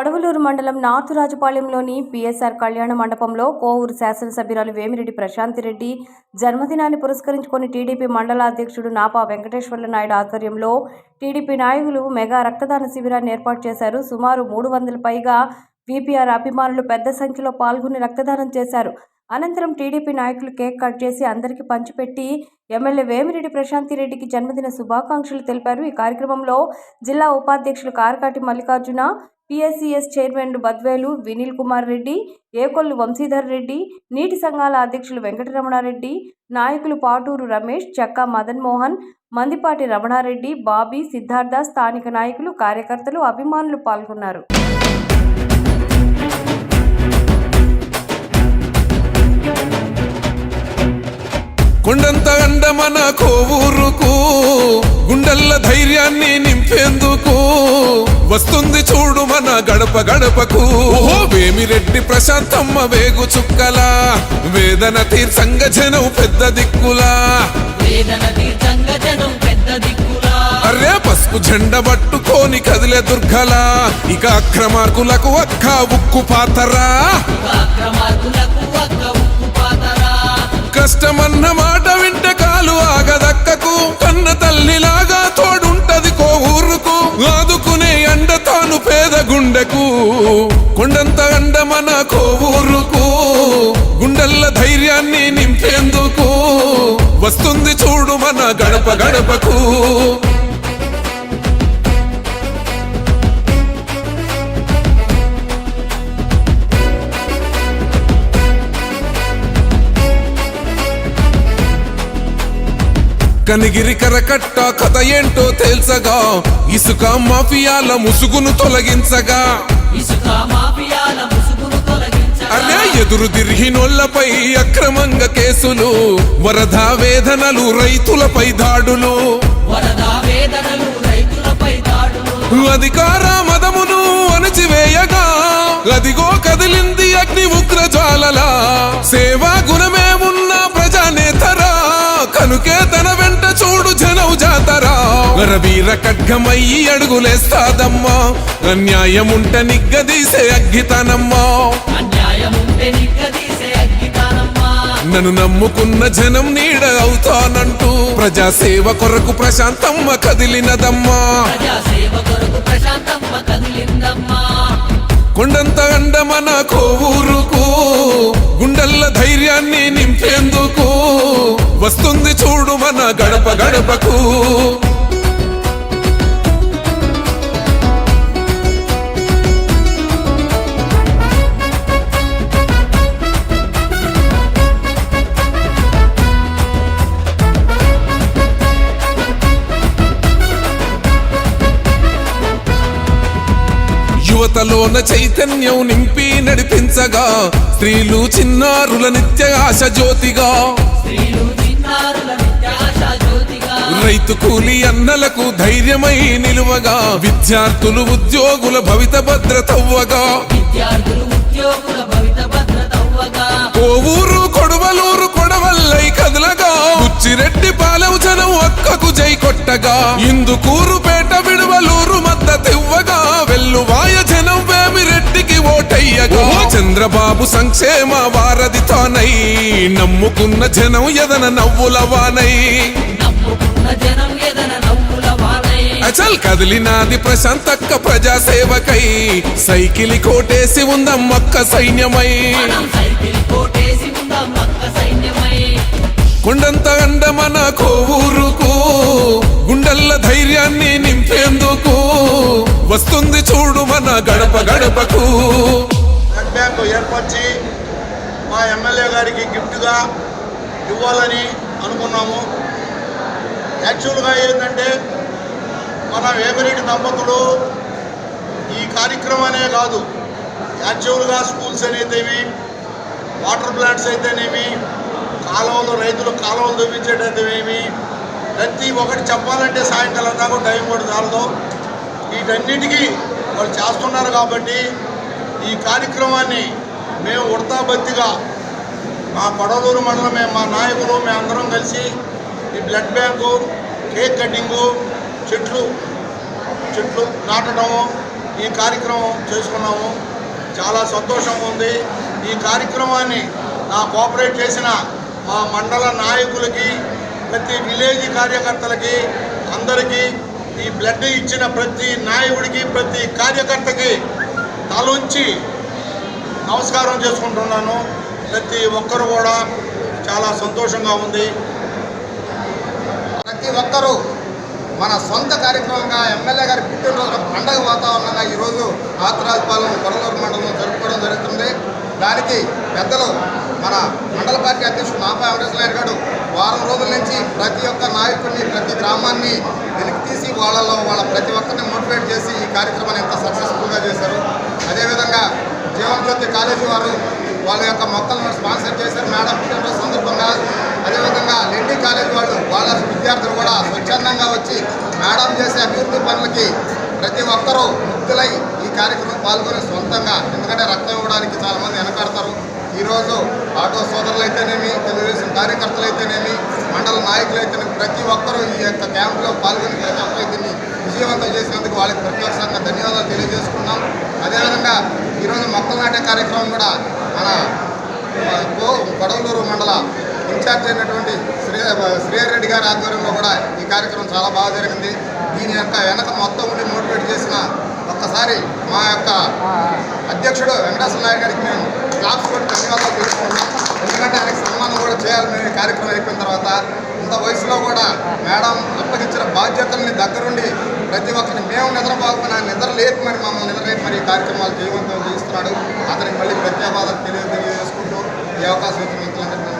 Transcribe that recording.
కొడవలూరు మండలం నార్తురాజుపాలెంలోని పిఎస్ఆర్ కళ్యాణ మండపంలో కోవూరు శాసనసభ్యురాలు వేమిరెడ్డి ప్రశాంతిరెడ్డి జన్మదినాన్ని పురస్కరించుకొని టీడీపీ మండల అధ్యక్షుడు నాపా వెంకటేశ్వర్ల నాయుడు ఆధ్వర్యంలో టీడీపీ నాయకులు మెగా రక్తదాన శిబిరాన్ని ఏర్పాటు చేశారు. సుమారు మూడు వందల పైగా విపిఆర్ అభిమానులు పెద్ద సంఖ్యలో పాల్గొని రక్తదానం చేశారు. అనంతరం టీడీపీ నాయకులు కేక్ కట్ చేసి అందరికీ పంచిపెట్టి ఎమ్మెల్యే వేమిరెడ్డి ప్రశాంతిరెడ్డికి జన్మదిన శుభాకాంక్షలు తెలిపారు. ఈ కార్యక్రమంలో జిల్లా ఉపాధ్యక్షులు Karakati Mallikarjuna P S C S chairman Badvel Vineel Kumar Reddy Ekollu Vamsidhar Reddy నీటి సంఘాల అధ్యక్షులు వెంకటరమణారెడ్డి నాయకులు పాటూరు రమేష్ చెక్కా మదన్ మోహన్ మందిపాటి రమణారెడ్డి బాబీ సిద్ధార్థ స్థానిక నాయకులు కార్యకర్తలు అభిమానులు పాల్గొన్నారు. కొండంత అండమన కోవూరుకు గుండెల్ల ధైర్యాన్ని నింపేందుకు వస్తుంది చూడు గడప గడపకు. వేమిరెడ్డి ప్రశాంతమ్మ వేగు చుక్కలా. వేదన తీర్చంగ జనం పెద్ద దిక్కులా. వేదన తీర్థంగ జనం పెద్ద దిక్కులా. అరే పసుపు జెండ పట్టుకోని కదిలే దుర్గలా. ఇక అక్రమార్కులకు అక్క ఉక్కు పాతరా. కష్టమన్న మాట వింటే కాలు ఆగదక్కకు. కన్న తల్లిలాగా తోడుంటది గుండెకు కొండంత అండ మన కో గుండెల్ల ధైర్యాన్ని నింపేందుకు వస్తుంది చూడు మన గడప గడపకు. కనిగిరి కరకట్ట కథ ఏంటో తేల్చగా ఇసుక మాఫియాల ముసుగును తొలగించగా. ఇసుక అరే ఎదురు తిరిగినోళ్ళపై అక్రమంగా కేసులు వరద వేదనలు రైతులపై దాడులు. అధికార మదమును అణచివేయగా. అదిగో కదిలింది అగ్ని ఉగ్రజాలలా జాతరా వీర ఖడ్గమయ్యి అడుగులేస్తాదమ్మా. అన్యాయముంట నిగ్గదీసే అగ్గితనమ్మా అగ్గితానమ్మా. నన్ను నమ్ముకున్న జనం నీడ అవుతానంటూ ప్రజాసేవ కొరకు ప్రశాంతమ్మ కదిలినదమ్మా. కొండంత అండమన కోవూరుకు గుండెల్ల ధైర్యాన్ని నింపేందుకు వస్తుంది చూడు మన గడప గడపకు. యువతలోన చైతన్యం నింపి నడిపించగా. స్త్రీలు చిన్నారుల నిత్య ఆశ జ్యోతిగా. రైతు కూలి అన్నలకు ధైర్యమై నిలువగా. విద్యార్థులు ఉద్యోగుల భవిత భద్రతవ్వగా. విద్యార్థులు ఓ ఊరు కొడవలూరు కొడవల్లై కదలగా. ఉచ్చిరెడ్డి పాలెం జనం అక్కకు జై కొట్టగా. ఇందుకూరు పేట విడువలూరు మద్దతివ్వగా వెల్లువాయ జనం వేమిరెడ్డికి ఓటయ్యగా. చంద్రబాబు సంక్షేమ వారధితోనై నమ్ముకున్న జనం ఎదన నవ్వులవానై నమ్ముకున్న జనం ఎదన నవ్వుల వానై. అచల్ కదిలినాది ప్రశాంతక్క ప్రజా సేవకై సైకిలి కోటేసి ఉందమ్మక్క సైన్యమై. కొండంత అండమన కోవూరుకు ధైర్యాన్ని నింపేందుకు వస్తుంది చూడు మన గడప గడపకు. బ్లడ్ బ్యాంకు ఏర్పరిచి మా ఎమ్మెల్యే గారికి గిఫ్ట్గా ఇవ్వాలని అనుకున్నాము. యాక్చువల్గా ఏంటంటే మన వేమిరెడ్డి దంపతులు ఈ కార్యక్రమమే కాదు యాక్చువల్గా స్కూల్స్ అనేవి వాటర్ ప్లాంట్స్ అయితేనేమి కాలువలు రైతులు కాలువలు చూపించేటైతేనేమి ప్రతి ఒక్కటి చెప్పాలంటే సాయంకాలం దాకా టైం కూడా చాలదు. వీటన్నిటికీ వాళ్ళు చేస్తున్నారు కాబట్టి ఈ కార్యక్రమాన్ని మేము ఉడతాబత్తిగా మా కొడలూరు మండలమే మా నాయకులు మేమందరం కలిసి ఈ బ్లడ్ బ్యాంకు కేక్ కటింగు చెట్లు చెట్లు నాటడము ఈ కార్యక్రమం చేసుకున్నాము. చాలా సంతోషంగా ఉంది. ఈ కార్యక్రమాన్ని నా కోఆపరేట్ చేసిన మా మండల నాయకులకి ప్రతి విలేజ్ కార్యకర్తలకి అందరికీ ఈ బ్లడ్ ఇచ్చిన ప్రతి నాయకుడికి ప్రతి కార్యకర్తకి తలుంచి నమస్కారం చేసుకుంటున్నాను. ప్రతి ఒక్కరు కూడా చాలా సంతోషంగా ఉంది. ప్రతి ఒక్కరూ మన సొంత కార్యక్రమంగా ఎమ్మెల్యే గారి పుట్టినరోజు పండగ వాతావరణంగా ఈరోజు ఆత్రాజపాలెం కొరలూరు మండలంలో జరుపుకోవడం జరుగుతుంది. దానికి పెద్దలు మన మండల పార్టీ అధ్యక్షుడు నాపా వెంకటేశ్వర నాయుడు గారు వారం రోజుల నుంచి ప్రతి ఒక్క నాయకుడిని ప్రతి గ్రామాన్ని వెలికి తీసి వాళ్ళలో వాళ్ళ ప్రతి ఒక్కరిని మోటివేట్ చేసి ఈ కార్యక్రమాన్ని ఎంత సక్సెస్ఫుల్గా చేశారు. అదేవిధంగా జీవన్ జ్యోతి కాలేజీ వారు వాళ్ళ యొక్క మొక్కలను స్పాన్సర్ చేశారు. మేడం పుట్టినరోజు సందర్భంగా అదేవిధంగా లెండి కాలేజ్ వాళ్ళు వాళ్ళ విద్యార్థులు కూడా స్వచ్ఛందంగా వచ్చి మేడం చేసే అభివృద్ధి పనులకి ప్రతి ఒక్కరూ ముక్తులై ఈ కార్యక్రమం పాల్గొని సొంతంగా ఎందుకంటే రక్తం ఇవ్వడానికి చాలామంది వెనకాడతారు. ఈరోజు ఆటో సోదరులు అయితేనేమి తెలుగుదేశం కార్యకర్తలు అయితేనేమి మండల నాయకులు అయితేనేమి ప్రతి ఒక్కరూ ఈ యొక్క క్యాంపులో పాల్గొని దీన్ని విజయవంతం చేసినందుకు వాళ్ళకి ప్రత్యేకంగా ధన్యవాదాలు తెలియజేసుకున్నాం. అదేవిధంగా ఈరోజు మొక్కలు నాటే కార్యక్రమం కూడా మన కొడవలూరు మండల ఇన్ఛార్జ్ అయినటువంటి శ్రీ శ్రీహర్ రెడ్డి గారి ఆధ్వర్యంలో కూడా ఈ కార్యక్రమం చాలా బాగా జరిగింది. దీని యొక్క వెనక మొత్తం ఉండి మోటివేట్ చేసిన ఒక్కసారి మా యొక్క అధ్యక్షుడు వెంకటేశ్వర నాయుడు గారికి మేము స్టాఫ్ కూడా ధన్యవాదాలు తెలుసుకుంటాం ఎందుకంటే ఆయనకి సన్మానం కూడా చేయాలని కార్యక్రమం అయిపోయిన తర్వాత ఇంత వయసులో కూడా మేడం అప్పగించిన బాధ్యతల్ని దగ్గరుండి ప్రతి ఒక్కరిని మేము నిద్రపోకపోయినా నిద్ర లేదు మరి మమ్మల్ని నిద్రలేదు మరి ఈ కార్యక్రమాలు జీవంతం చేస్తున్నాడు అతనికి మళ్ళీ ప్రత్యేకవాదాలు తెలియ తెలియజేసుకుంటూ ఈ అవకాశం ఇచ్చిన మిత్రులందరికీ